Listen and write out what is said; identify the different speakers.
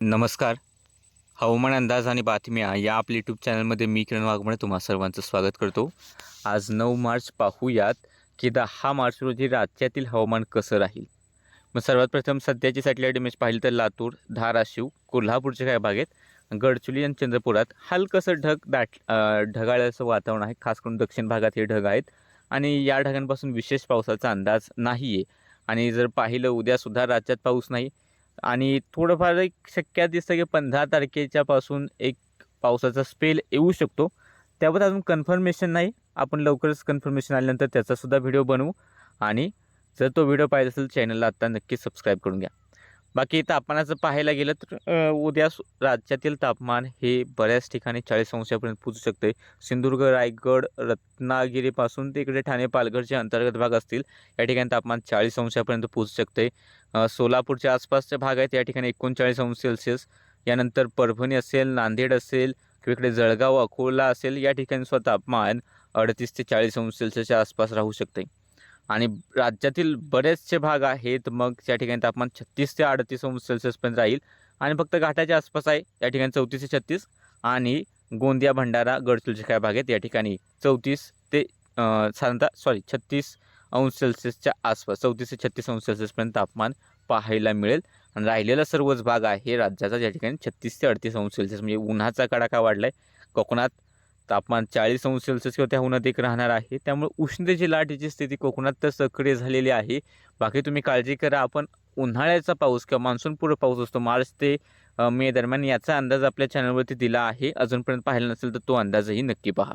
Speaker 1: नमस्कार. हवामान अंदाज आणि बातम्या या आपल्या यूट्यूब चॅनलमध्ये मी किरण वाघमणे तुम्हा सर्वांचं स्वागत करतो. आज नऊ मार्च पाहूयात की दहा मार्च रोजी राज्यातील हवामान कसं राहील? मग सर्वात प्रथम सध्याची सॅटेलाईट इमेज पाहिली तर लातूर धाराशिव कोल्हापूरच्या काही भागेत गडचुली आणि चंद्रपुरात हलकंसं ढग दाट ढगाळ्याचं ढगाळ असं वातावरण आहे. खास करून दक्षिण भागात हे ढग आहेत. आणि या ढगांपासून विशेष पावसाचा अंदाज नाही आहे आणि जर पाहिलं उद्यासुद्धा राज्यात पाऊस नाही आणि थोडंफार एक शक्य दिसतं की पंधरा तारखेच्या पासून एक पावसाचा स्पेल येऊ शकतो. त्यावर अजून कन्फर्मेशन नाही. आपण लवकरच कन्फर्मेशन आल्यानंतर त्याचासुद्धा व्हिडिओ बनवू. आणि जर तो व्हिडिओ पाहिजे असेल चॅनलला आत्ता नक्की सबस्क्राईब करून घ्या. बाकी तापमानाचं पाहायला गेलं तर उद्या राज्यातील तापमान हे बऱ्याच ठिकाणी चाळीस अंशापर्यंत पोचू शकते. सिंधुदुर्ग रायगड रत्नागिरीपासून ते इकडे ठाणे पालघरचे अंतर्गत भाग असतील या ठिकाणी तापमान चाळीस अंशापर्यंत पोचू शकते. सोलापूरच्या आसपासचे भाग आहेत या ठिकाणी एकोणचाळीस अंश सेल्सिअस. यानंतर परभणी असेल नांदेड असेल किंवा इकडे जळगाव अकोला असेल या ठिकाणी सुद्धा तापमान अडतीस ते चाळीस अंश सेल्सिअसच्या आसपास राहू शकते. आणि राज्यातील बरेचसे भाग आहेत मग त्या ठिकाणी तापमान छत्तीस ते अडतीस अंश सेल्सिअसपर्यंत राहील. आणि फक्त घाटाच्या आसपास आहे या ठिकाणी चौतीस ते छत्तीस आणि गोंदिया भंडारा गडचिरोलीच्या काय भाग आहेत या ठिकाणी चौतीस ते साधारणतः सॉरी छत्तीस अंश सेल्सिअसच्या आसपास चौतीस ते छत्तीस अंश सेल्सिअसपर्यंत तापमान पाहायला मिळेल. आणि राहिलेला सर्वच भाग आहे राज्याचा ज्या ठिकाणी छत्तीस ते अडतीस अंश सेल्सिअस म्हणजे उन्हाचा कडाका वाढला आहे कोकणात तापमान चाळीस अंश सेल्सिअस किंवा त्याहून अधिक राहणार आहे. त्यामुळे उष्णतेची लाटेची स्थिती कोकणात तर सक्रिय झालेली आहे. बाकी तुम्ही काळजी करा. आपण उन्हाळ्याचा पाऊस किंवा मान्सूनपूर्व पाऊस असतो मार्च ते मे दरम्यान याचा अंदाज आपल्या चॅनलवरती दिला आहे. अजूनपर्यंत पाहिला नसेल तर तो अंदाजही नक्की पहा.